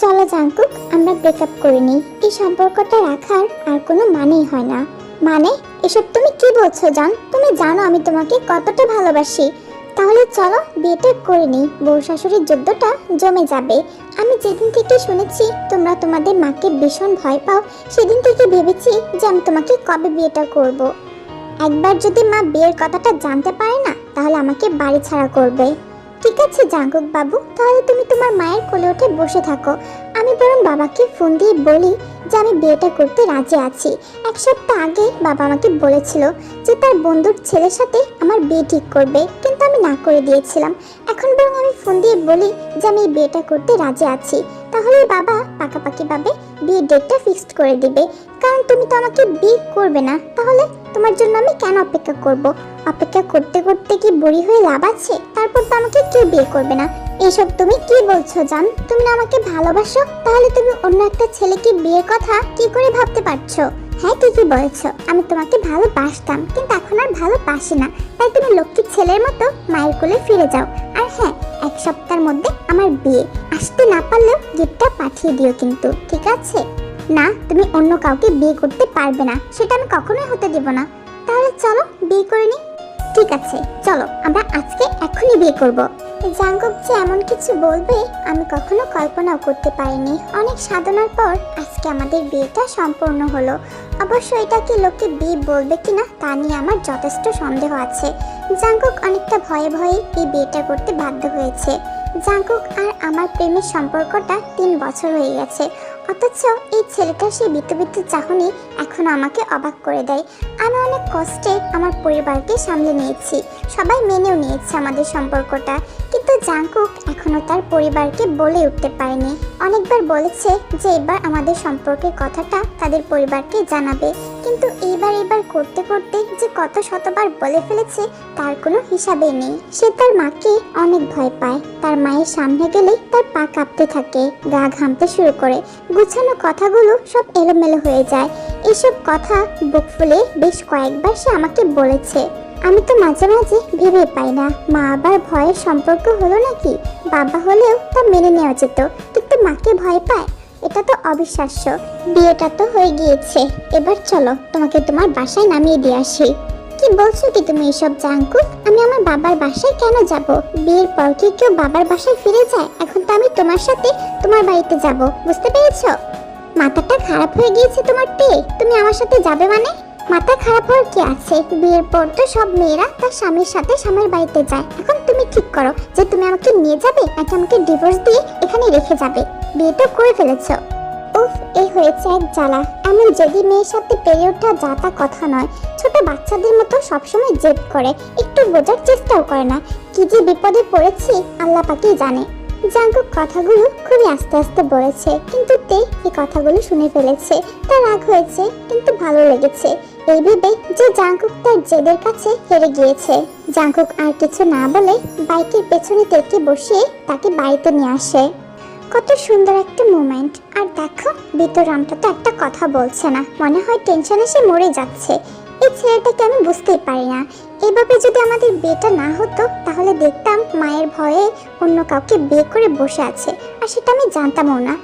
চলো জাঙ্কুক, আমরা ব্রেকআপ করে নিই। এই সম্পর্কটা রাখার আর কোনো মানেই হয় না। মানে এসব তুমি কি বলছো, জান? তুমি জানো আমি তোমাকে কতটা ভালোবাসি। তাহলে চলো বিয়েটা করে নিই। বউ শাশুড়ির যুদ্ধটা জমে যাবে। আমি যেদিন থেকে শুনেছি তোমরা তোমাদের মাকে ভীষণ ভয় পাও, সেদিন থেকে ভেবেছি যে আমি তোমাকে কবে বিয়েটা করব। একবার যদি মা বিয়ের কথাটা জানতে পারে না, তাহলে আমাকে বাড়ি ছাড়া করবে। ঠিক আছে, জাঙ্কুক বাবু। তাহলে তুমি তোমার মায়ের কোলে উঠে বসে থাকো। আমি বরং বাবাকে ফোন দিয়ে বলি যে আমি বিয়েটা করতে রাজি আছি। এক সপ্তাহ আগে বাবা আমাকে বলেছিল যে তার বন্ধুর ছেলের সাথে আমার বিয়ে ঠিক করবে, কিন্তু আমি না করে দিয়েছিলাম। এখন বরং আমি ফোন দিয়ে বলি যে আমি বিয়েটা করতে রাজি আছি। তাহলে বাবা পাকাপাকিভাবে বিয়ের ডেটটা ফিক্সড করে দিবে। কারণ তুমি তো আমাকে বিয়ে করবে না। তাহলে তোমার জন্য আমি কেন অপেক্ষা করব? অপেক্ষা করতে করতে কি বুড়ি হয়ে লাভ আছে? তারপর তো আমাকে কেউ বিয়ে করবে না। এসব তুমি কি বলছো, জান? তুমি না আমাকে ভালোবাসো? তাহলে তুমি অন্য একটা ছেলেকে বিয়ের কথা কি করে ভাবতে পারছ? হ্যাঁ ঠিকই বলছো। আমি তোমাকে ভালোবাসতাম, কিন্তু এখন আর ভালোবাসি না। তাই তুমি লক্ষ্মীর ছেলের মতো মায়ের কোলে ফিরে যাও। আর হ্যাঁ এক সপ্তাহের মধ্যে আমার বিয়ে। আসতে না পারলেও গিফটটা পাঠিয়ে দিও কিন্তু, ঠিক আছে? না, তুমি অন্য কাউকে বিয়ে করতে পারবে না। সেটা আমি কখনোই হতে দেব না। তাহলে চলো, বিয়ে করে নি ঠিক আছে, চলো, আমরা আজকে এখনই বিয়ে করব। জাঙ্গক যে এমন কিছু বলবে, আমি কখনো কল্পনাও করতে পারিনি। অনেক সাধনার পর আজকে আমাদের বিয়েটা সম্পূর্ণ হলো। অবশ্য এটা কি লোকে বিয়ে বলবে কিনা, তা নিয়ে আমার যথেষ্ট সন্দেহ আছে। জাঙ্কুক অনেকটা ভয়ে ভয়ে এই বিয়েটা করতে বাধ্য হয়েছে। জাঙ্কুক আর আমার প্রেমের সম্পর্কটা তিন বছর হয়ে গেছে। অথচ এই ছেলেটার সেই বিত্তবিত্ত চাহনি এখনও আমাকে অবাক করে দেয়। আমি অনেক কষ্টে আমার পরিবারকে সামলে নিয়েছি। সবাই মেনেও নিয়েছে আমাদের সম্পর্কটা। কিন্তু জাঙ্কুক এখনও তার পরিবারকে বলে উঠতে পারেনি। অনেকবার বলেছে যে এবার আমাদের সম্পর্কের কথাটা তাদের পরিবারকে জানাবে। কিন্তু এইবার এবার করতে করতে যে কত শতবার বলে ফেলেছে, তার কোনো হিসাবে নেই। সে তার মাকে অনেক ভয় পায়। তার মায়ের সামনে গেলেই তার পা কাঁপতে থাকে, গা ঘামতে শুরু করে। গুছানো কথাগুলো সব এলোমেলো হয়ে যায়। এসব কথা বুক ফুলে বেশ কয়েকবার সে আমাকে বলেছে। আমি তো মাঝে মাঝে ভেবে পাই না, মা আবার ভয়ের সম্পর্ক হলো নাকি? বাবা হলেও তা মেনে নেওয়া যেত। কিন্তু মাকে ভয় পায়? এটা তো অবিশ্বাস্য। বিয়েটা তো হয়ে গিয়েছে। এবার চলো, তোমাকে তোমার বাসায় নামিয়ে দিয়ে আসি। কি বলছো কি তুমি এসব জাঙ্কু আমি আমার বাবার বাসায় কেন যাব? বিয়ের পর কি কেউ বাবার বাসায় ফিরে যায়? এখন তো আমি তোমার সাথে তোমার বাড়িতে যাব, বুঝতে পেরেছ? মাথাটা খারাপ হয়ে গিয়েছে তোমার তে। তুমি আমার সাথে যাবে মানে? মাথা খারাপ হওয়ার কি আছে? বিয়ের পর তো সব মেয়েরা তার স্বামীর সাথে স্বামীর বাড়িতে যায়। এখন তুমি ঠিক করো যে তুমি আমাকে নিয়ে যাবে নাকি আমাকে ডিভোর্স দিয়ে এখানে রেখে যাবে। বিয়ে তো করে ফেলেছো। উফ, এই হয়েছে এক জ্বালা। এমন যদি মেয়ের সাথে পেরে ওঠা যা তা কথা নয়। ছোট বাচ্চাদের মতো সবসময় জেদ করে, একটু বোঝার চেষ্টাও করে না। কি যে বিপদে পড়েছি, আল্লাহ পাকেই জানে। জাঙ্কুক কথাগুলো খুবই আস্তে আস্তে বলেছে, কিন্তু তে এই কথাগুলো শুনে ফেলেছে। তার রাগ হয়েছে, কিন্তু ভালো লেগেছে। এই ভেবে যে জাঙ্কুক তার জেদের কাছে হেরে গিয়েছে। জাঙ্কুক আর কিছু না বলে বাইকের পেছনে তেকে বসিয়ে তাকে বাড়িতে নিয়ে আসে। কত সুন্দর একটা মোমেন্ট আর দেখো বিতরামটা তো একটা কথা বলছে না। মনে হয় টেনশনে সে মরে যাচ্ছে। এই ছেলেটাকে আমি বুঝতেই পারি না। এভাবে যদি আমাদের বিয়েটা না হতো, তাহলে দেখতাম মায়ের ভয়ে অন্য কাউকে বিয়ে করে বসে আছে। আর সেটা আমি জানতামও না।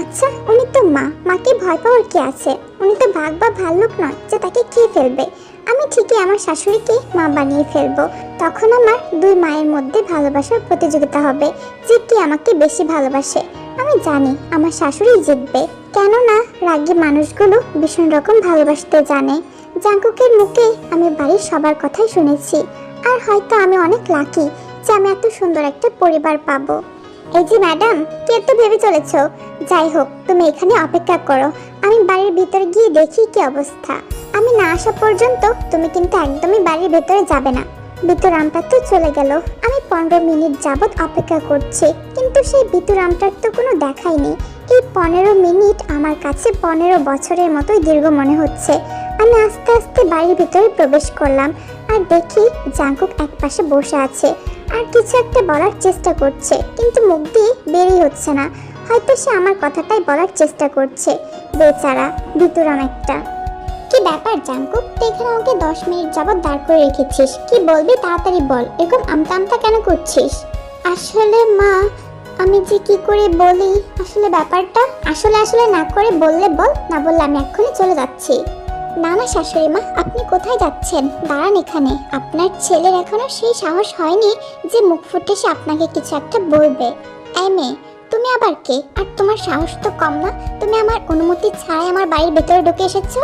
আচ্ছা উনি তো মা। মাকে ভয় পাওয়ার কি আছে? উনি তো ভাগ বা ভাল্লুক নয় যে তাকে খেয়ে ফেলবে। আমি ঠিকই আমার শাশুড়িকে মা বানিয়ে ফেলব। তখন আমার দুই মায়ের মধ্যে ভালোবাসার প্রতিযোগিতা হবে যে কি আমাকে বেশি ভালোবাসে। আমি জানি আমার শাশুড়ি জিতবে। কেননা রাগী মানুষগুলো ভীষণ রকম ভালোবাসতে জানে। জাঙ্কুকের মুখে আমি বাড়ির সবার কথাই শুনেছি। আর হয়তো আমি অনেক লাকি যে আমি এত সুন্দর একটা পরিবার পাবো। এই যে ম্যাডাম কে তো ভেবে চলেছ। যাই হোক, তুমি এখানে অপেক্ষা করো। আমি বাড়ির ভিতরে গিয়ে দেখি কি অবস্থা। আমি না আসা পর্যন্ত তুমি কিন্তু একদমই বাড়ির ভেতরে যাবে না। বিতুরামটা তো চলে গেল। আমি পনেরো মিনিট যাবৎ অপেক্ষা করছি, কিন্তু সেই বিতুরামটার তো কোনো দেখাই নেই। এই পনেরো মিনিট আমার কাছে পনেরো বছরের মতোই দীর্ঘ মনে হচ্ছে। আমি আস্তে আস্তে বাড়ির ভিতরে প্রবেশ করলাম আর দেখি জাঙ্কুক এক পাশে বসে আছে আর কিছু একটা বলার চেষ্টা করছে, কিন্তু মুখ দিয়ে বেরই হচ্ছে না। হয়তো সে আমার কথাটাই বলার চেষ্টা করছে, বেচারা বিতুরাম একটা। কি ব্যাপার জাঙ্কুক, তুই এখানে আমাকে দশ মিনিট যাবত দাঁড় করে রেখেছিস, কি বলবি তাড়াতাড়ি বল, এরকম আমতা আমতা কেন করছিস? আসলে মা, আমি যে কি করে বলি, আসলে ব্যাপারটা আসলে আসলে না করে বললে বল, না বললে আমি এক্ষুনি চলে যাচ্ছি। না না শাশুড়ি মা, আপনি কোথায় যাচ্ছেন? দাঁড়ান এখানে। আপনার ছেলের এখনও সেই সাহস হয়নি যে মুখ ফুটে সে আপনাকে কিছু একটা বলবে। এই মেয়ে, তুমি আবার কে? আর তোমার সাহস তো কম না? তুমি আমার অনুমতি ছাড়াই আমার বাড়ির ভেতরে ঢুকে এসেছ?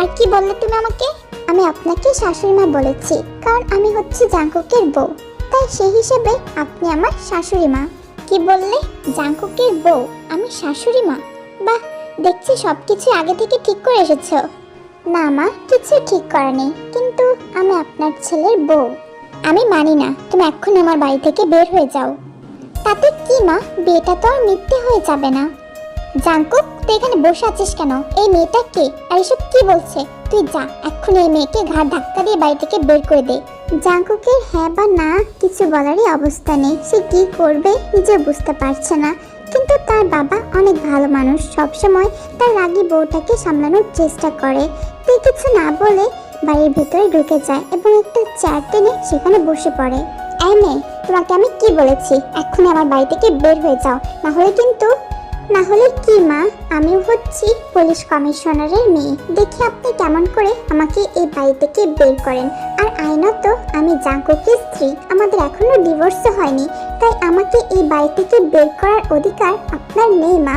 আর কি বললে তুমি আমাকে? আমি আপনাকে শাশুড়ি মা বলেছি, কারণ আমি হচ্ছে জাঙ্কুকের বউ। তাই সেই হিসেবে আপনি আমার শাশুড়ি মা। কি বললে? জাঙ্কুকের বউ, আমি শাশুড়ি মা। বাহ, দেখছি সব কিছু আগে থেকে ঠিক করে এসেছ। না, মা কিছু ঠিক করা নেই। কিন্তু আমি আপনার ছেলের বউ। আমি মানি না, তুমি এখন আমার বাড়ি থেকে বের হয়ে যাও। তাতে কি, মা? বিয়েটা তো আর মিথ্যে হয়ে যাবে না। জাঙ্কুক তুই এখানে বসে আছিস কেন? এই মেয়েটা কে? আর এসব কি বলছে? তুই যা এখন এই মেয়েকে ঘাট ধাক্কা দিয়ে বাড়ি থেকে বের করে দে। জাঙ্কুকের হ্যাঁ বা না, কিছু বলারই অবস্থা নেই। সে কি করবে নিজে বুঝতে পারছে না। কিন্তু তার বাবা অনেক ভালো মানুষ। সবসময় তার রাগি বউটাকে সামলানোর চেষ্টা করে। তুই কিছু না বলে বাড়ির ভেতরে ঢুকে যায় এবং একটা চেয়ার টেনে সেখানে বসে পড়ে। এই মেয়ে, তোমাকে আমি কি বলেছি? এক্ষুনি আমার বাড়ি থেকে বের হয়ে যাও। না হলে কিন্তু না হলে কি, মা? আমি হচ্ছি পুলিশ কমিশনারের মেয়ে। দেখি আপনি কেমন করে আমাকে এই বাড়ি থেকে বের করেন। আর আইনত, আমি জাঙ্কুকের স্ত্রী। আমাদের এখনও ডিভোর্স হয়নি। তাই আমাকে এই বাড়ি থেকে বের করার অধিকার আপনার নেই, মা।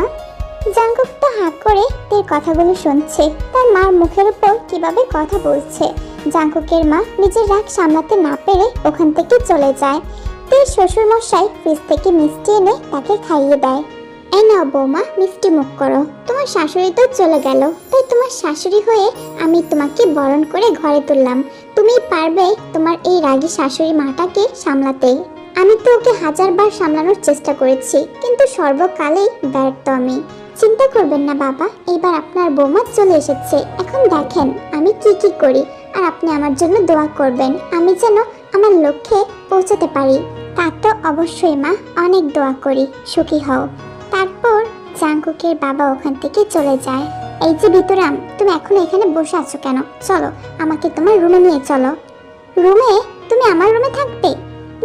জাঙ্কুক তো হাঁ করে তার কথাগুলো শুনছে। তার মার মুখের উপর কীভাবে কথা বলছে। জাঙ্কুকের মা নিজের রাগ সামলাতে না পেরে ওখান থেকে চলে যায়। তাই শ্বশুর মশাই ফ্রিজ থেকে মিষ্টি এনে তাকে খাইয়ে দেয়। এই নাও বৌমা, মিষ্টি মুখ করো। তোমার শাশুড়ি তো চলে গেল। তাই তোমার শাশুড়ি হয়ে আমি তোমাকে বরণ করে ঘরে তুললাম। তুমি পারবে তোমার এই রাগী শাশুড়ি মাটাকে সামলাতে আমি তো ওকে হাজারবার সামলানোর চেষ্টা করেছি, কিন্তু সর্বকালেই ব্যর্থ আমি। চিন্তা করবেন না বাবা, এবার আপনার বৌমা চলে এসেছে। এখন দেখেন আমি কি কি করি, আর আপনি আমার জন্য দোয়া করবেন। আমি যেন আমার লক্ষ্যে পৌঁছাতে পারি। তা তো অবশ্যই মা, অনেক দোয়া করি। সুখী হও। তারপর জাঙ্কুকের বাবা ওখান থেকে চলে যায়। এই যে বিতরাম তুমি এখন এখানে বসে আছো কেন? চলো, আমাকে তোমার রুমে নিয়ে চলো। রুমে? তুমি আমার রুমে থাকবে?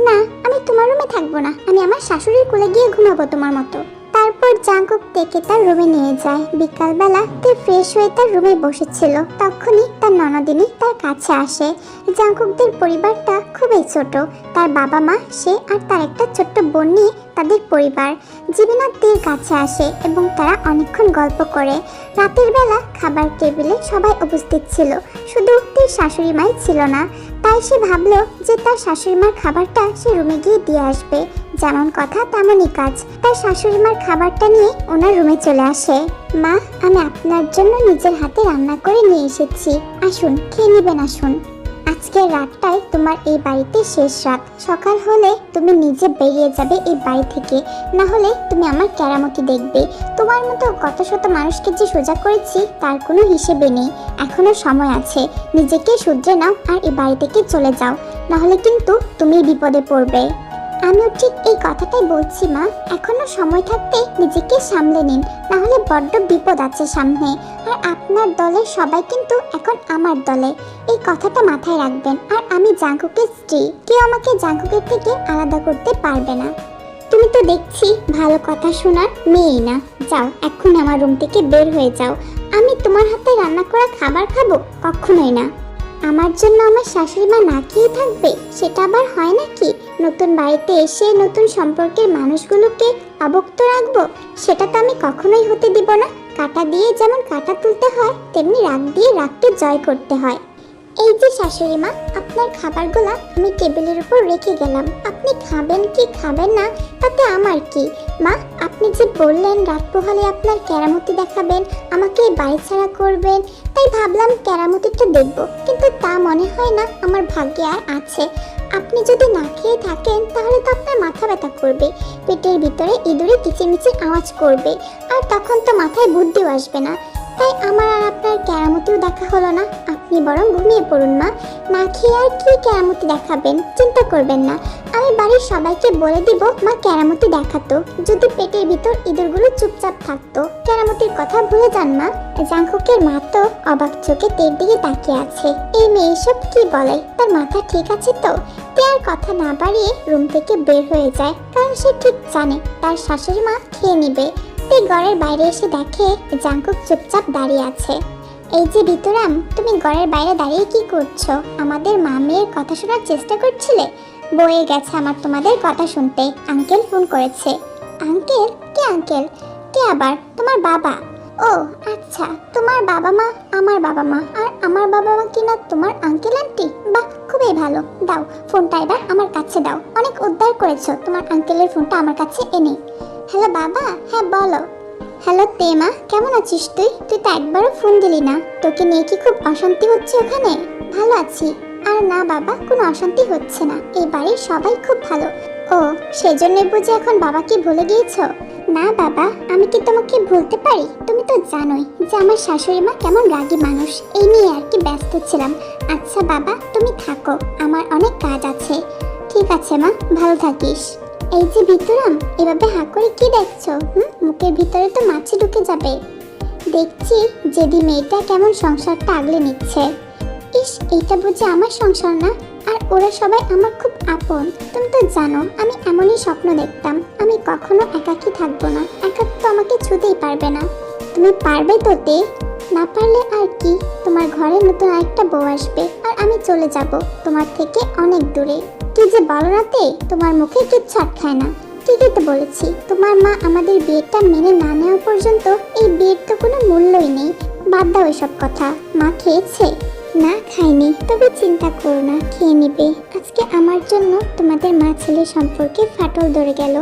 না, আমি তোমার রুমে থাকব না। আমি আমার শাশুড়ির কোলে গিয়ে ঘুমাবো তোমার মতো। তারপর জাঙ্কুক থেকে তার রুমে নিয়ে যায়। বিকালবেলা তে ফ্রেশ হয়ে তার রুমে বসেছিল। তখনই তার ননদিনী তার কাছে আসে। জাঙ্কুকদের পরিবারটা খুবই ছোট। তার বাবা মা, সে আর তার একটা ছোট্ট বোন নিয়ে তাদের পরিবার জীবনাথদের কাছে আসে এবং তারা অনেকক্ষণ গল্প করে। রাতের বেলা খাবার টেবিলে সবাই উপস্থিত ছিল। শুধু তার শাশুড়ি মাই ছিল না, তাই সে ভাবলো যে তার শাশুড়ি মার খাবারটা সে রুমে গিয়ে দিয়ে আসবে। যেমন কথা, তেমনই কাজ। তার শাশুড়ি মার খাবারটা নিয়ে ওনার রুমে চলে আসে। মা, আমি আপনার জন্য নিজের হাতে রান্না করে নিয়ে এসেছি। আসুন, খেয়ে নেবেন, আসুন। আজকের রাতটাই তোমার এই বাড়িতে শেষ রাত। সকাল হলে তুমি নিজে বেরিয়ে যাবে এই বাড়ি থেকে। না হলে তুমি আমার কেরামতি দেখবে। তোমার মতো কত শত মানুষকে যে সোজা করেছি, তার কোনো হিসেবে নেই। এখনও সময় আছে। নিজেকে শুধরে নাও আর এই বাড়ি থেকে চলে যাও। নাহলে কিন্তু তুমি বিপদে পড়বে। আমিও ঠিক এই কথাটাই বলছি, মা। এখনও সময় থাকতে নিজেকে সামলে নিন। না হলে বড্ড বিপদ আছে সামনে। আর আপনার দলের সবাই কিন্তু এখন আমার দলে। এই কথাটা মাথায় রাখবেন। আর আমি জাঙ্কুকের স্ত্রী। কেউ আমাকে জাঙ্কুকের থেকে আলাদা করতে পারবে না। তুমি তো দেখছি ভালো কথা শোনার মেয়েই না। যাও, এখন আমার রুম থেকে বের হয়ে যাও। আমি তোমার হাতে রান্না করা খাবার খাব? কখনোই না। আমার জন্য আমার শাশুড়ি মা না খেয়ে থাকবে, সেটা আবার হয় নাকি? নতুন বাড়িতে এসে নতুন সম্পর্কের মানুষগুলোকে অবক্ত রাখব, সেটা তো আমি কখনোই হতে দিব না। কাটা দিয়ে যেমন কাটা তুলতে হয়, তেমনি রাগ দিয়ে রাগকে জয় করতে হয়। এই যে শাশুড়ি মা, আপনার খাবারগুলা আমি টেবিলের উপর রেখে গেলাম। আপনি খাবেন কি খাবেন না, তাতে আমার কি? মা, আপনি যে বললেন রাত পোহালে আপনার কেরামতি দেখাবেন, আমাকে বাড়ি ছাড়া করবেন, তাই ভাবলাম কেরামতিটা দেখব। কিন্তু তা মনে হয় না, আমার ভাগ্যে আর আছে। আপনি যদি না খেয়ে থাকেন, তাহলে তো আপনার মাথা ব্যথা করবে। পেটের ভিতরে ইঁদুরে কিচিমিচির আওয়াজ করবে, আর তখন তো মাথায় বুদ্ধিও আসবে না। তাই আমার আর আপনার কেরামতিও দেখা হলো না। আপনি বরং ঘুমিয়ে পড়ুন, মা। না খেয়ে আর কি কেরামতি দেখাবেন? চিন্তা করবেন না। আমি বাড়ির সবাইকে বলে দিব, মা কেরামতি দেখাতো। যদি পেটের ভিতর ইঁদুরগুলো চুপচাপ থাকতো কেরামতির কথা ভুলে যান, মা। জাঙ্কুকের মা তো অবাক চোখে তের দিকে তাকিয়ে আছে। এই মেয়ে সব কি বলে? তার মাথা ঠিক আছে তো? তে আর কথা না বাড়িয়ে রুম থেকে বের হয়ে যায়, কারণ সে ঠিক জানে। তার শাশুড়ি মা খেয়ে নিবে। তে ঘরের বাইরে এসে দেখে জাঙ্কুক চুপচাপ দাঁড়িয়ে আছে। এই যে বিতরাম, তুমি ঘরের বাইরে দাঁড়িয়ে কি করছ? আমাদের মা মেয়ের কথা শোনার চেষ্টা করছিলে? বয়ে গেছে আমার তোমাদের কথা শুনতে। আঙ্কেল ফোন করেছে। আঙ্কেল? কে আঙ্কেল? কে আবার? তোমার বাবা? ও আচ্ছা। তোমার বাবা মা আমার বাবা মা। আর আমার বাবা মা কিনা তোমার আঙ্কেল আন্টি বাহ, খুবই ভালো। দাও, ফোনটা এবার আমার কাছে দাও। অনেক উদ্ধার করেছ। তোমার আঙ্কেলের ফোনটা আমার কাছে এনে। হ্যালো, বাবা? হ্যাঁ বলো। হ্যালো, তেমা, কেমন আছিস তুই? তুই তো একবারও ফোন দিলি না। তোকে নিয়ে কি খুব অশান্তি হচ্ছে ওখানে? ভালো আছি। আর না, বাবা, কোনো অশান্তি হচ্ছে না। এই বাড়ির সবাই খুব ভালো। ও, সেজন্যই বুঝি এখন বাবাকে ভুলে গিয়েছো? না, বাবা, আমি কি তোমাকে ভুলতে পারি? তুমি তো জানোই যে আমার শাশুড়ি মা কেমন রাগী মানুষ। এই নিয়ে আর কি ব্যস্ত ছিলাম। আচ্ছা বাবা, তুমি থাকো। আমার অনেক কাজ আছে। ঠিক আছে, মা, ভালো থাকিস। এই যে ভিতরাম, এভাবে হাঁ করে কি দেখছ? হুম, মুখের ভিতরে তো মাছি ঢুকে যাবে। দেখছি যেদি মেয়েটা কেমন সংসারটা আগলে নিচ্ছে। ইস এটা বুঝি আমার সংসার না? আর ওরা সবাই আমার খুব আপন। তুমি তো জানো, আমি এমনই স্বপ্ন দেখতাম। আমি কখনো একাকী থাকব না। একাত্ম আমাকে ছুতেই পারবে না। তুমি পারবে তো তে? না পারলে আর কি? তোমার ঘরে নতুন আরেকটা বউ আসবে। আর আমি চলে যাব তোমার থেকে অনেক দূরে। কি যে বলো না তে? তোমার মুখে কিচ্ছু আটখায় না। ঠিকই তো বলেছি, তোমার মা আমাদের বিয়েটা মেনে না নেওয়া পর্যন্ত এই বিয়ের তো কোনো মূল্যই নেই। বাদ দাও এসব কথা। মা খেয়েছে? না খাইনি, তবে চিন্তা করো না, খেয়ে নিবে। আজকে আমার জন্য তোমাদের মা ছেলে সম্পর্কে ফাটল ধরে গেল।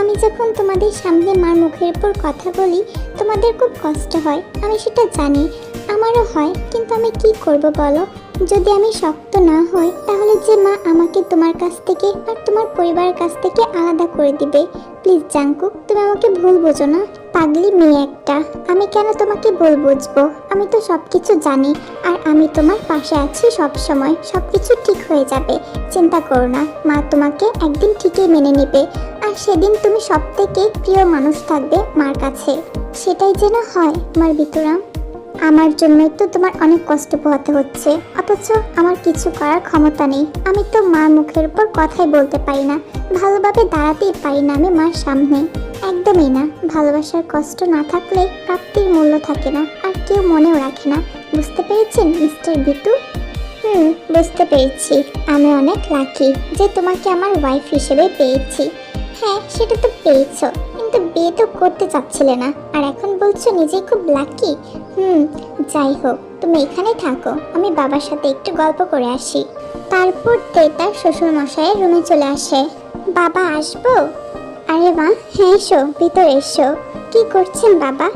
আমি যখন তোমাদের সামনে মার মুখের উপর কথা বলি, তোমাদের খুব কষ্ট হয়, আমি সেটা জানি। আমারও হয়, কিন্তু আমি কি করব বলো? যদি আমি শক্ত না হই, তাহলে যে মা আমাকে তোমার কাছ থেকে আর তোমার পরিবারের কাছ থেকে আলাদা করে দিবে। প্লিজ জাঙ্কুক, তুমি আমাকে ভুল বোঝো না। পাগলি মেয়ে একটা। আমি কেন তোমাকে ভুল বুঝব? আমি তো সব কিছু জানি, আর আমি তোমার পাশে আছি সব সময় সব কিছু ঠিক হয়ে যাবে। চিন্তা করো না, মা তোমাকে একদিন ঠিকই মেনে নেবে। আর সেদিন তুমি সব থেকে প্রিয় মানুষ থাকবে মার কাছে। সেটাই যেন হয় আমার বিতুরাম। আমার জন্যই তো তোমার অনেক কষ্ট পোহাতে হচ্ছে। অথচ আমার কিছু করার ক্ষমতা নেই। আমি তো মার মুখের উপর কথাই বলতে পারি না। ভালোভাবে দাঁড়াতেই পারি না আমি মার সামনে। একদমই না। ভালোবাসার কষ্ট না থাকলে প্রাপ্তির মূল্য থাকে না। আর কেউ মনেও রাখে না। বুঝতে পেরেছেন, মিস্টার বিটু? হুম, বুঝতে পেরেছি। আমি অনেক লাকি যে তোমাকে আমার ওয়াইফ হিসেবে পেয়েছি। হ্যাঁ সেটা তো পেয়েছ। কিন্তু বিয়ে তো করতে চাচ্ছিলে না। আর এখন বলছো নিজেই খুব লাকি হুম, যাই হোক, তুমি এখানে থাকো। আমি বাবার সাথে একটু গল্প করে আসি। তারপর তে তার শ্বশুর মশাইয়ের রুমে চলে আসে। বাবা, আসব? আরে মা হ্যাঁ এসো, ভিতরে এসো। কি করছেন বাবা?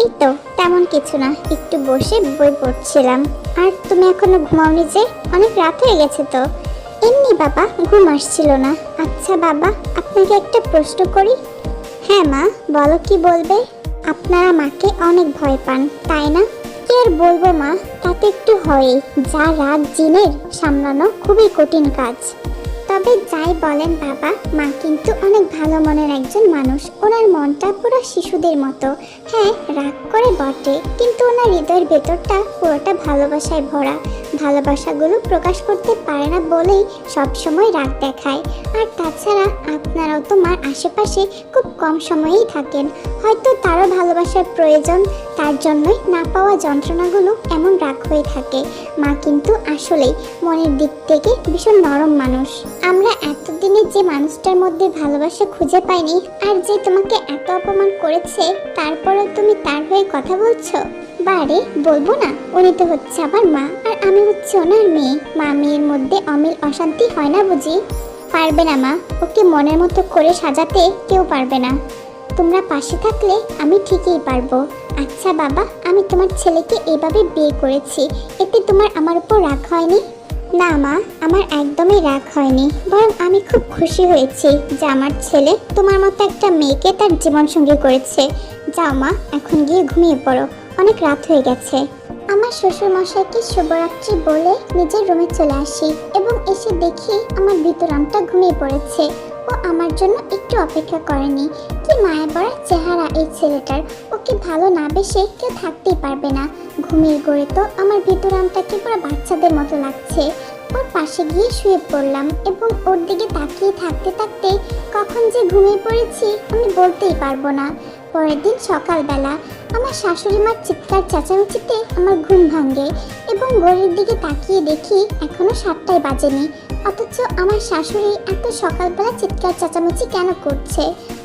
এই তো, তেমন কিছু না, একটু বসে বই পড়ছিলাম। আর তুমি এখনও ঘুমাওনি যে? অনেক রাত হয়ে গেছে তো। এমনি বাবা, ঘুম আসছিল না। আচ্ছা বাবা, আপনাকে একটা প্রশ্ন করি। হ্যাঁ মা, বলো কি বলবে? আপনারা মাকে অনেক ভয় পান, তাই না? আর বলব মা, তাতে একটু হয় যা রাগ জিনের সামলানো খুবই কঠিন কাজ। তবে যাই বলেন বাবা, মা কিন্তু অনেক ভালো মনের একজন মানুষ। ওনার মনটা পুরো শিশুদের মতো। হ্যাঁ রাগ করে বটে, কিন্তু ওনার হৃদয়ের ভেতরটা পুরোটা ভালোবাসায় ভরা। ভালোবাসাগুলো প্রকাশ করতে পারে না বলেই সবসময় রাগ দেখায়। আর তাছাড়া আপনারাও তো মার আশেপাশে খুব কম সময়েই থাকেন। হয়তো তারও ভালোবাসার প্রয়োজন, তার জন্যই না পাওয়া যন্ত্রণাগুলো এমন রাগ হয়ে থাকে। মা কিন্তু আসলেই মনের দিক থেকে ভীষণ নরম মানুষ। আমরা এতদিনে যে মানুষটার মধ্যে ভালোবাসা খুঁজে পাইনি আর যে তোমাকে এত অপমান করেছে, তারপরেও তুমি তার হয়ে কথা বলছো? বারে, বলব না। উনি তো হচ্ছে আমার মা। আর আমি ওনার মেয়ে। মা মেয়ের মধ্যে অমিল অশান্তি হয় না বুঝি? পারবে না মা, ওকে মনের মতো করে সাজাতে কেউ পারবে না। তোমরা পাশে থাকলে আমি ঠিকই পারব। আচ্ছা বাবা, আমি তোমার ছেলেকে এভাবে বিয়ে করেছি, এতে তোমার আমার উপর রাগ হয়নি? না মা, আমার একদমই রাগ হয়নি। বরং আমি খুব খুশি হয়েছি যে আমার ছেলে তোমার মতো একটা মেয়েকে তার জীবনসঙ্গী করেছে। যাও মা, এখন গিয়ে ঘুমিয়ে পড়ো। অনেক রাত হয়ে গেছে। আমার শ্বশুর মশাইকে শুভরাত্রি বলে নিজের রুমে চলে আসি এবং এসে দেখি আমার ভিতরামটা ঘুমিয়ে পড়েছে। ও আমার জন্য একটু অপেক্ষা করেনি। কি মায়া বড়া চেহারা এই ছেলেটার। ওকে ভালো না বেসে কেউ থাকতেই পারবে না। ঘুমিয়ে গড়ে তো আমার ভিতরামটাকে পুরো বাচ্চাদের মতো লাগছে। ওর পাশে গিয়ে শুয়ে পড়লাম এবং ওর দিকে তাকিয়ে থাকতে থাকতে কখন যে ঘুমিয়ে পড়েছি আমি বলতেই পারব না। পরের দিন সকালবেলা আমার শাশুড়ি মার চিৎকার চেঁচামেচিতে আমার ঘুম ভাঙে এবং ঘড়ির দিকে তাকিয়ে দেখি এখনও সাতটায় বাজেনি। অথচ আমার শাশুড়ি এত সকালবেলা চিৎকার চেঁচামেচি কেন করছে?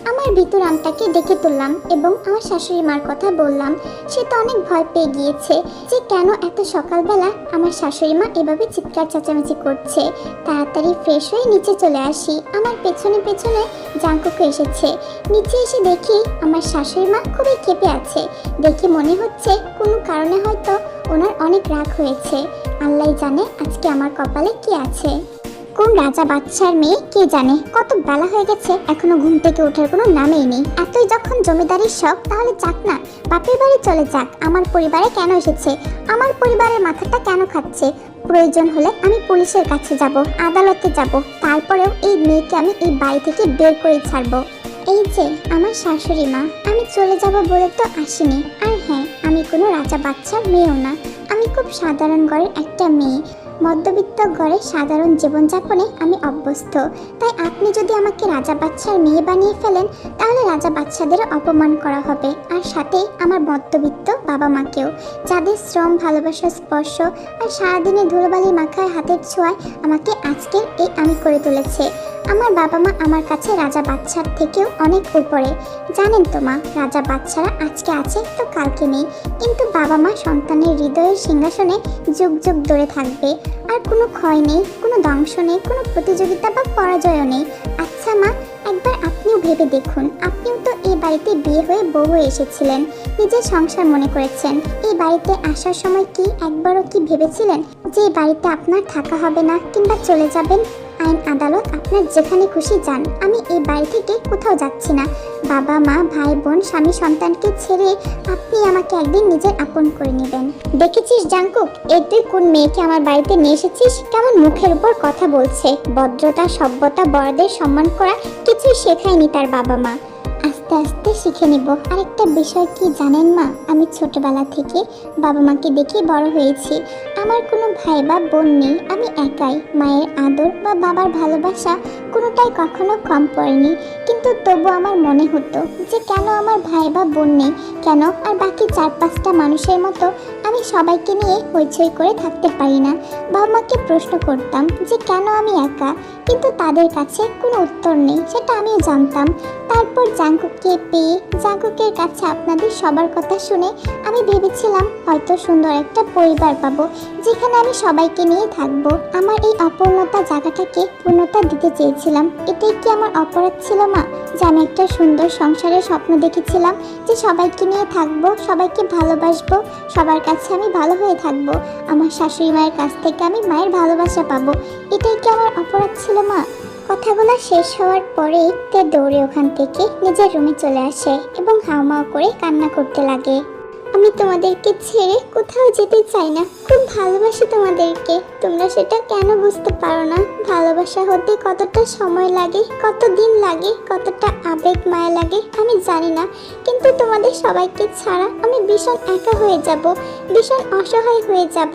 আমার ভিতর আমটাকে ডেকে তুললাম এবং আমার শাশুড়ি মার কথা বললাম। সে তো অনেক ভয় পেয়ে গিয়েছে যে কেন এত সকালবেলা আমার শাশুড়ি মা এভাবে চিৎকার চেঁচামেচি করছে। তাড়াতাড়ি ফ্রেশ হয়ে নিচে চলে আসি। আমার পেছনে পেছনে জাঙ্কুকে এসেছে। নিচে এসে দেখি আমার শাশুড়ি মা খুবই কেঁপে আছে। দেখে মনে হচ্ছে কোনো কারণে হয়তো ওনার অনেক রাগ হয়েছে। আল্লাহ জানে আজকে আমার কপালে কি আছে। কোন রাজা বাচ্চার মেয়ে কে জানে? কত বেলা হয়ে গেছে, এখনও ঘুম থেকে ওঠার কোনো নামেই নেই। এতই যখন জমিদারির শখ, তাহলে যাক না, বাপের বাড়ি চলে যাক। আমার পরিবারে কেন এসেছে? আমার পরিবারের মাথাটা কেন খাচ্ছে? প্রয়োজন হলে আমি পুলিশের কাছে যাব, আদালতে যাব। তারপরেও এই মেয়েকে আমি এই বাড়ি থেকে বের করে ছাড়বো। এই যে, আমার শাশুড়ি মা। আমি চলে যাব বলে তো আসিনি। আর হ্যাঁ আমি কোনো রাজা বাচ্চা, মেয়েও না। আমি খুব সাধারণ ঘরের একটা মেয়ে। মধ্যবিত্ত ঘরে সাধারণ জীবনযাপনে আমি অভ্যস্ত। তাই আপনি যদি আমাকে রাজা বাচ্চার মেয়ে বানিয়ে ফেলেন, তাহলে রাজা বাচ্চাদেরও অপমান করা হবে। আর সাথে আমার মধ্যবিত্ত বাবা মাকেও। যাদের শ্রম, ভালোবাসা, স্পর্শ আর সারাদিনে ধুলোবালি মাখায় হাতের ছোঁয়ায় আমাকে আজকের এই আমি করে তুলেছে। আমার বাবা মা আমার কাছে রাজা বাচ্চার থেকেও অনেক উপরে। জানেন তো মা, রাজা বাচ্চারা আজকে আছে তো কালকে নেই। কিন্তু বাবা মা সন্তানের হৃদয়ের সিংহাসনে যুগ যুগ ধরে থাকবে। আর কোনো ক্ষয় নেই, কোনো ধ্বংস নেই, কোনো প্রতিযোগিতা বা পরাজয়ও নেই। আচ্ছা মা, একবার আপনিও ভেবে দেখুন। আপনিও তো এই বাড়িতে বিয়ে হয়ে বউ হয়ে এসেছিলেন। নিজের সংসার মনে করেছেন। এই বাড়িতে আসার সময় কি একবারও কি ভেবেছিলেন যে বাড়িতে আপনার থাকা হবে না কিংবা চলে যাবেন? আইন আদালত আপনার যেখানে খুশি যান। আমি এই বাড়ি থেকে কোথাও যাচ্ছি না। বাবা, মা, ভাই, বোন, স্বামী, সন্তানকে ছেড়ে আপনি আমাকে একদিন নিজের আপন করে নেবেন। দেখেছিস জাঙ্কুক এই তুই কোন মেয়েকে আমার বাড়িতে নিয়ে এসেছিস? কেমন মুখের উপর কথা বলছে। ভদ্রতা, সভ্যতা, বড়দের সম্মান করা কিছুই শেখায়নি তার বাবা মা আস্তে আস্তে শিখে নিব। আরেকটা বিষয় কি জানেন মা? আমি ছোটবেলা থেকে বাবা মাকে দেখে বড় হয়েছি। আমার কোনো ভাই বা বোন নেই, আমি একাই। মায়ের আদর বা বাবার ভালোবাসা কোনোটাই কখনো কম পড়েনি। কিন্তু তবু আমার মনে হতো যে কেন আমার ভাই বা বোন নেই? কেন? আর বাকি চার পাঁচটা মানুষের মতো আমি সবাইকে নিয়ে হইচই করে থাকতে পারি না। বাবা মাকে প্রশ্ন করতাম যে কেন আমি একা? কিন্তু তাদের কাছে কোনো উত্তর নেই, সেটা আমিও জানতাম। তারপর জাঙ্কুককে পেয়ে জাঙ্কুকের কাছে আপনাদের সবার কথা শুনে আমি ভেবেছিলাম হয়তো সুন্দর একটা পরিবার পাবো, যেখানে আমি সবাইকে নিয়ে থাকব। আমার এই অপূর্ণতা জায়গাটাকে পূর্ণতা দিতে চেয়েছিলাম। এটাই কি আমার অপরাধ ছিল, মা? যে আমি একটা সুন্দর সংসারের স্বপ্ন দেখেছিলাম যে সবাইকে নিয়ে থাকব, সবাইকে ভালোবাসবো, সবার কাছে আমি ভালো হয়ে থাকব, আমার শাশুড়ি মায়ের কাছ থেকে আমি মায়ের ভালোবাসা পাবো। এটাই কি আমার অপরাধ ছিল, মা? কথাগুলো শেষ হওয়ার পরে তে দৌড়ে ওখান থেকে নিজের রুমে চলে আসে এবং হাওমাও করে কান্না করতে লাগে। আমি তোমাদেরকে ছেড়ে কোথাও যেতে চাই না। খুব ভালোবাসি তোমাদেরকে। তোমরা সেটা কেন বুঝতে পারো না? ভালোবাসা হতে কতটা সময় লাগে কত দিন লাগে, কতটা আবেগ মায়া লাগে, আমি জানি না। কিন্তু তোমাদের সবাইকে ছাড়া আমি ভীষণ একা হয়ে যাব, ভীষণ অসহায় হয়ে যাব।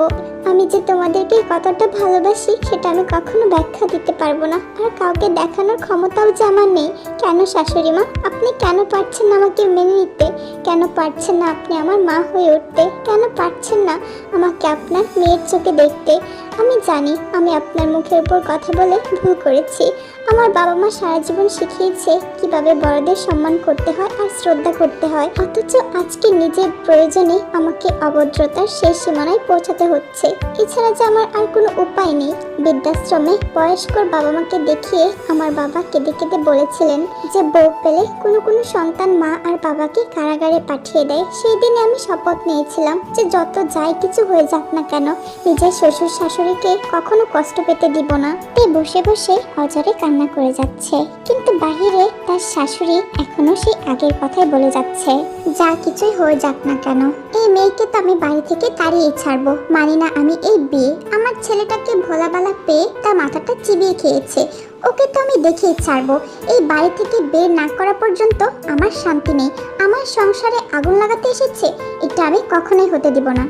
আমি যে তোমাদেরকে কতটা ভালোবাসি, সেটা আমি কখনো ব্যাখ্যা দিতে পারব না। আর কাউকে দেখানোর ক্ষমতাও যে আমার নেই, কেন শাশুড়ি মা? আপনি কেন পারছেন না আমাকে মেনে নিতে? কেন পারছেন না আপনি আমার মা হয়ে উঠতে? কেন পারছেন না আমাকে আপনার মেয়ের চোখে দেখতে? আমি জানি আমি আপনার মুখের উপর কথা বলে ভুল করেছি। আমার বাবা মা সারা জীবন শিখিয়েছে কীভাবে বড়দের সম্মান করতে হয় আর শ্রদ্ধা করতে হয়। অথচ আজকে নিজের প্রয়োজনে আমাকে অভদ্রতার শেষ সীমানায় পৌঁছাতে হচ্ছে। এছাড়া যে আমার আর কোনো উপায় নেই। বৃদ্ধাশ্রমে বয়স্কর বাবা মাকে দেখিয়ে আমার বাবা কেঁদে কেঁদে বলেছিলেন যে, বউ পেলে কোনো কোনো সন্তান মা আর বাবাকে কারাগারে পাঠিয়ে দেয়। সেই দিনে আমি শপথ নিয়েছিলাম যে, যত যাই কিছু হয়ে যাক না কেন, নিজের শ্বশুর শাশুড়িকে কখনো কষ্ট পেতে দিব না। তাই বসে বসে অজরে কান্না কান্না করে যাচ্ছে। কিন্তু বাহিরে তার শাশুড়ি এখনও সেই আগের কথাই বলে যাচ্ছে। যা কিছুই হয়ে যাক না কেন, এই মেয়েকে তো আমি বাড়ি থেকে তাড়িয়ে ছাড়বো। মানি না আমি এই বিয়ে। আমার ছেলেটাকে ভোলাবালা পেয়ে তার মাথাটা চিবিয়ে খেয়েছে। ওকে তো আমি দেখেই ছাড়বো। এই বাড়ি থেকে বের না করা পর্যন্ত আমার শান্তি নেই। আমার সংসারে আগুন লাগাতে এসেছে, এটা আমি কখনোই হতে দিব না।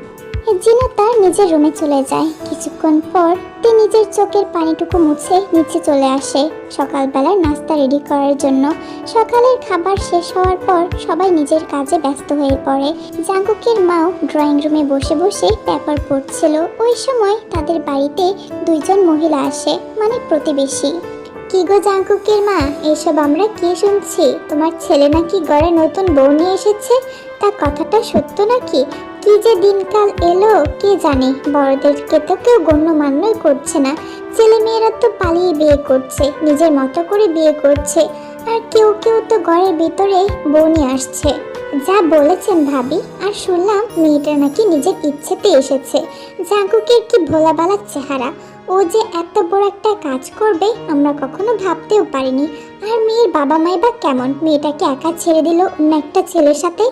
জিনা তার নিজের রুমে চলে যায়। কিছুক্ষণ পর তে নিজের চোখের পানিটুকু মুছে নিচে চলে আসে। সকালবেলার নাস্তা রেডি করার জন্য সকালের খাবার শেষ হওয়ার পর সবাই নিজের কাজে ব্যস্ত হয়ে পড়ে। জাঙ্কুকের মাও ড্রয়িং রুমে বসে বসে পেপার পড়ছিল। ওই সময় তাদের বাড়িতে দুইজন মহিলা আসে মানে প্রতিবেশী। কি গো জাঙ্কুকের মা, এসব আমরা কি শুনছি? তোমার ছেলে নাকি ঘরে নতুন বউ নিয়ে এসেছে? তা কথাটা সত্য নাকি? কি যে দিনকাল এলো, কে জানে? বড়দেরকে তো কেউ গণ্যমান্যই করছে না। ছেলে মেয়েরা তো পালিয়ে বিয়ে করছে, নিজের মতো করে বিয়ে করছে। আর কেউ কেউ তো ঘরের ভিতরে বউ নিয়ে আসছে। যা বলেছেন ভাবি, আর শুনলাম মেয়েটা নাকি নিজের ইচ্ছেতে এসেছে। জাঙ্কুকের কি ভোলাবালা চেহারা? ও যে এত বড় একটা কাজ করবে, আমরা কখনো ভাবতেও পারিনি। আর মেয়ের বাবা মাই বা কেমন? মেয়েটাকে একা ছেড়ে দিল অন্য একটা ছেলের সাথে?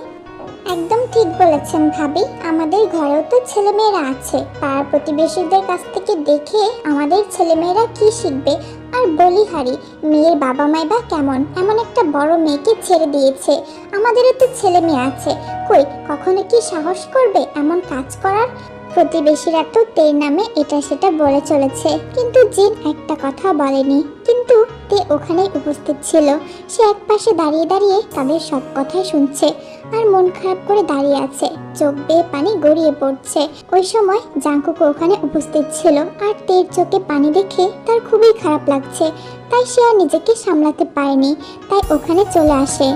একদম ঠিক বলেছেন ভাবি। আমাদের ঘরেও তো ছেলেমেয়েরা আছে। পাড়া প্রতিবেশীদের কাছ থেকে দেখে আমাদের ছেলেমেয়েরা কি শিখবে? আর বলি হারি, মেয়ের বাবা মাই বা কেমন? এমন একটা বড় মেয়েকে ছেড়ে দিয়েছে। আমাদেরও তো ছেলে মেয়ে আছে। কই, কখনো কি সাহস করবে এমন কাজ করার? প্রতিবেশীরা তো তের নামে এটা সেটা বলে চলেছে। কিন্তু জিন একটা কথা বলেনি। কিন্তু তে ওখানেই উপস্থিত ছিল। সে এক পাশে দাঁড়িয়ে দাঁড়িয়ে তাদের সব কথাই শুনছে আর মন খারাপ করে দাঁড়িয়ে আছে। চোখ বেয়ে পানি গড়িয়ে পড়ছে। ওই সময় জাঙ্কুকো ওখানে উপস্থিত ছিল আর তের চোখে পানি দেখে তার খুবই খারাপ লাগছে। তাই সে আর নিজেকে সামলাতে পারেনি। তাই ওখানে চলে আসে।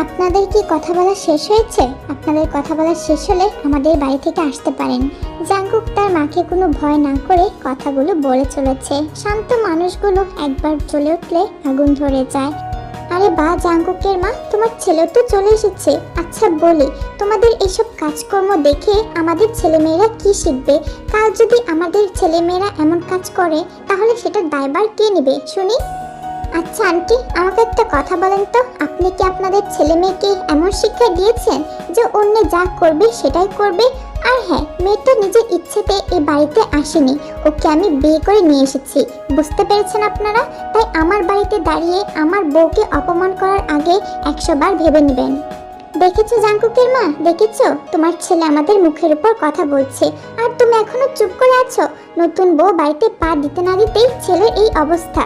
আপনাদের কি কথা বলা শেষ হয়েছে? আপনাদের কথা বলা শেষ হলে আমাদের বাড়ি থেকে আসতে পারেন। জাঙ্কুক তার মাকে কোনো ভয় না করে কথাগুলো বলে চলেছে। শান্ত মানুষগুলো একবার চলে উঠলে আগুন ধরে যায়। আরে বা, জাঙ্কুকের মা, তোমার ছেলে তো চলে এসেছে। আচ্ছা বলি, তোমাদের এইসব কাজকর্ম দেখে আমাদের ছেলেমেয়েরা কি শিখবে? কাল যদি আমাদের ছেলেমেয়েরা এমন কাজ করে, তাহলে সেটা দায়বার কে নেবে? শুনি। আচ্ছা আন্টি, আমাকে একটা কথা বলেন তো। আপনি কি আপনাদের ছেলে মেয়েকে এমন শিক্ষা দিয়েছেন যে অন্য যা করবে সেটাই করবে? আর হ্যাঁ মেয়েটা নিজের ইচ্ছেতে এই বাড়িতে আসেনি। ওকে আমি বিয়ে করে নিয়ে এসেছি। বুঝতে পেরেছেন আপনারা? তাই আমার বাড়িতে দাঁড়িয়ে আমার বউকে অপমান করার আগে একশো বার ভেবে নেবেন। দেখেছ জাঙ্কুকের মা? দেখেছ? তোমার ছেলে আমাদের মুখের উপর কথা বলছে। আর তুমি এখনও চুপ করে আছো? নতুন বউ বাড়িতে পা দিতে না দিতেই ছেলের এই অবস্থা।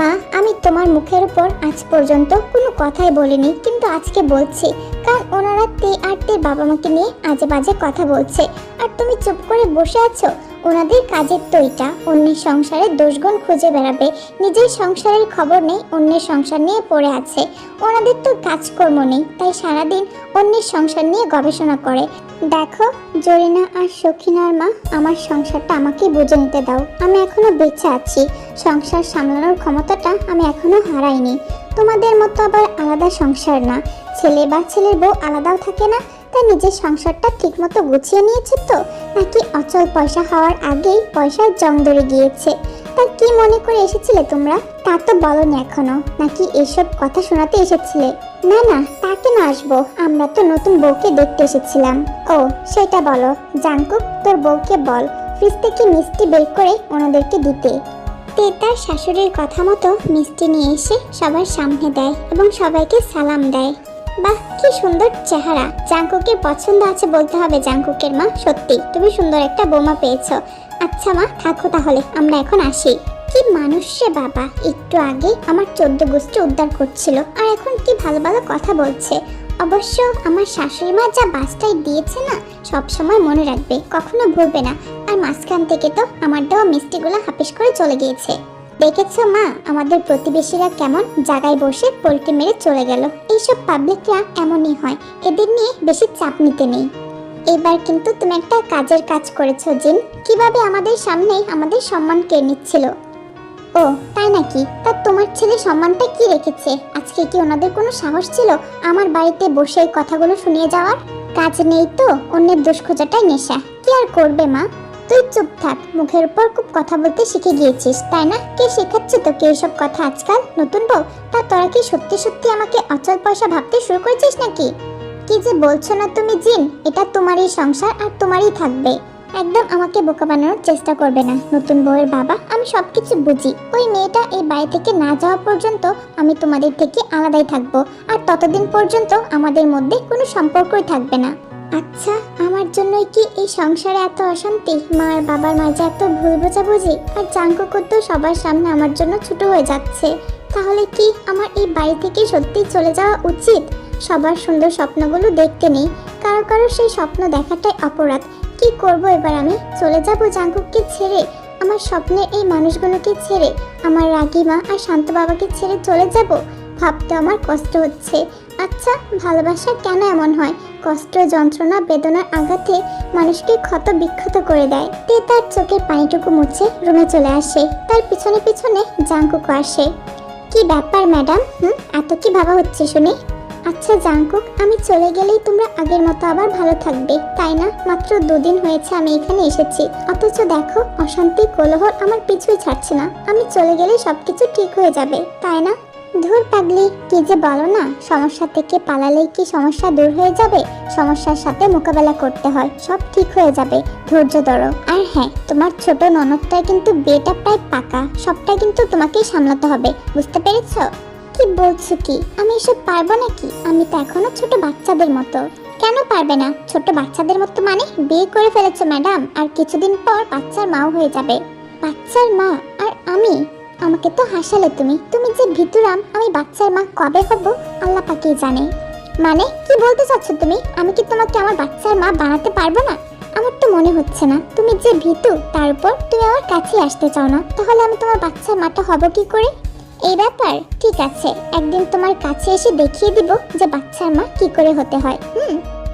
মা, আমি তোমার মুখের উপর আজ পর্যন্ত কোনো কথাই বলিনি, কিন্তু আজকে বলছি। কারণ ওনারা তে আর তে বাবা মাকে নিয়ে আজে বাজে কথা বলছে। আর তুমি চুপ করে বসে আছো? ওনাদের কাজের তো এটা। অন্যের সংসারে দোষগুণ খুঁজে বেড়াবে। নিজের সংসারের খবর নেই, অন্যের সংসার নিয়ে পড়ে আছে। ওনাদের তো কাজকর্ম নেই, তাই সারাদিন অন্যের সংসার নিয়ে গবেষণা করে। দেখো, জরিনা আর সখিনার মা, আমার সংসারটা আমাকে বুঝে নিতে দাও। আমি এখনও বেঁচে আছি। সংসার সামলানোর ক্ষমতাটা আমি এখনও হারাইনি। তোমাদের মতো আবার আলাদা সংসার না। ছেলে বা ছেলের বউ আলাদাও থাকে না তাই নিজের সংসারটা ঠিকমতো গুছিয়ে নিয়েছে তো? নাকি অচল পয়সা হওয়ার আগেই পয়সার জং ধরে গিয়েছে? তা কি মনে করে এসেছিলে তোমরা? তা তো বলনি এখনও। নাকি এসব কথা শোনাতে এসেছিলে? না না, তা কেন আসব? আমরা তো নতুন বউকে দেখতে এসেছিলাম। ও, সেটা বলো। জাঙ্কুক, তোর বউকে বল। ফ্রিজ থেকে মিষ্টি বের করে ওনাদেরকে দিতে। তে তার শাশুড়ির কথা মতো মিষ্টি নিয়ে এসে সবার সামনে দেয় এবং সবাইকে সালাম দেয়। বাহ, কি সুন্দর চেহারা। জাঙ্কুকের পছন্দ আছে বলতে হবে জাঙ্কুকের মা, সত্যি। তুমি সুন্দর একটা বোমা পেয়েছ। আচ্ছা মা, থাকো তাহলে, আমরা এখন আসি। কি মানুষ রে বাবা। একটু আগে আমার চোদ্দ গোষ্ঠী উদ্ধার করছিল, আর এখন কি ভালো ভালো কথা বলছে। অবশ্য আমার শাশুড়ি মা যা বাসটাই দিয়েছে না, সব সময় মনে রাখবে, কখনো ভুলবে না। আর মাঝখান থেকে তো আমার দেওয়া মিষ্টিগুলো হাপিস করে চলে গিয়েছে। দেখেছ মা, আমাদের প্রতিবেশীরা কেমন? জায়গায় বসে পোল্ট্রি মেরে চলে গেল। এইসব পাবলিকরা এমনই হয়, এদের নিয়ে বেশি চাপ নিতে নেই। এবার কিন্তু তুমি একটা কাজের কাজ করেছ, জিন। কীভাবে আমাদের সামনেই আমাদের সম্মান কে নিচ্ছিল? ও, তাই নাকি? তা তোমার ছেলে সম্মানটা কি রেখেছে? আজকে কি ওনাদের কোনো সাহস ছিল আমার বাড়িতে বসে এই কথাগুলো শুনিয়ে যাওয়ার? কাজ নেই তো, অন্যের দোষ খোঁজাটাই নেশা। কি আর করবে মা? তুই চুপ থাক, মুখের উপর খুব কথা বলতে শিখে গিয়েছিস, তাই না? কে শেখাচ্ছে তোকে এইসব কথা আজকাল? নতুন বউ? তা তোরা কি সত্যি সত্যি আমাকে অচল পয়সা ভাবতে শুরু করেছিস নাকি? কি যে বলছো না তুমি, জিন? এটা তোমারই সংসার আর তোমারই থাকবে। একদম আমাকে বোকা বানানোর চেষ্টা করবে না। নতুন বউয়ের বাবা, আমি সবকিছু বুঝি। ওই মেয়েটা এই বাড়ি থেকে না যাওয়া পর্যন্ত আমি তোমাদের থেকে আলাদাই থাকব। আর ততদিন পর্যন্ত আমাদের মধ্যে কোনো সম্পর্কই থাকবে না। আচ্ছা আমার জন্যই কি এই সংসারে এত অশান্তি? মা আর বাবার মাঝে এত ভুল বোঝাবুঝি আর জাঙ্কুক তো সবার সামনে আমার জন্য ছোট হয়ে যাচ্ছে। তাহলে কি আমার এই বাড়ি থেকে সত্যি চলে যাওয়া উচিত? সবার সুন্দর স্বপ্নগুলো দেখতে নেই। কারও কারও সেই স্বপ্ন দেখাটাই অপরাধ। কি করব এবার আমি? চলে যাব জাঙ্কুককে ছেড়ে। আমার স্বপ্নের এই মানুষগুলোকে ছেড়ে। আমার রাগী মা আর শান্ত বাবাকে ছেড়ে চলে যাব। ভাবতে আমার কষ্ট হচ্ছে। আচ্ছা ভালোবাসা কেন এমন হয়? কষ্ট, যন্ত্রণা, বেদনার আঘাতে মানুষকে ক্ষত বিক্ষত করে দেয়। তে তার চোখের পানিটুকু মুছে রুমে চলে আসে। তার পিছনে পিছনে জাঙ্কুকও আসে। কি ব্যাপার, ম্যাডাম? হুম, এত কি ভাবা হচ্ছে শুনে? আচ্ছা জাঙ্কুক আমি চলে গেলেই তোমরা আগের মতো আবার ভালো থাকবে। তাই না? মাত্র দুদিন হয়েছে আমি এখানে এসেছি। অথচ দেখো, অশান্তি, কোলাহল আমার পিছুই ছাড়ছে না। আমি চলে গেলেই সবকিছু ঠিক হয়ে যাবে, তাই না? ধুর পাগলি, কি যে বলো না? সমস্যা থেকে পালালেই কি সমস্যা দূর হয়ে যাবে? সমস্যার সাথে মোকাবেলা করতে হয়, সব ঠিক হয়ে যাবে। ধৈর্য ধরো। আর হ্যাঁ তোমার ছোট ননদটার কিন্তু বিয়েটা প্রায় পাকা। সবটা কিন্তু তোমাকেই সামলাতে হবে, বুঝতে পেরেছ? কি বলছো কি? আমি এসব পারব নাকি? আমি তো এখনও ছোট বাচ্চাদের মতো। কেন পারবে না? ছোট বাচ্চাদের মতো মানে বিয়ে করে ফেলেছো, ম্যাডাম। আর কিছুদিন পর বাচ্চার মাও হয়ে যাবে। বাচ্চার মা? আর আমি? আমাকে তো হাসালে তুমি। তুমি যে ভিতুরাম, আমি বাচ্চার মা কবে হব, আল্লাহ পাকেই জানে। মানে কি বলতে চাচ্ছ তুমি? আমি কি তোমাকে আমার বাচ্চার মা বানাতে পারব না? আমার তো মনে হচ্ছে না। তুমি যে ভীতু, তার উপর তুমি আমার কাছে আসতে চাও না। তাহলে আমি তোমার বাচ্চার মাটা হব কি করে? এই ব্যাপার? ঠিক আছে। একদিন তোমার কাছে এসে দেখিয়ে দিব যে বাচ্চার মা কি করে হতে হয়। হুম?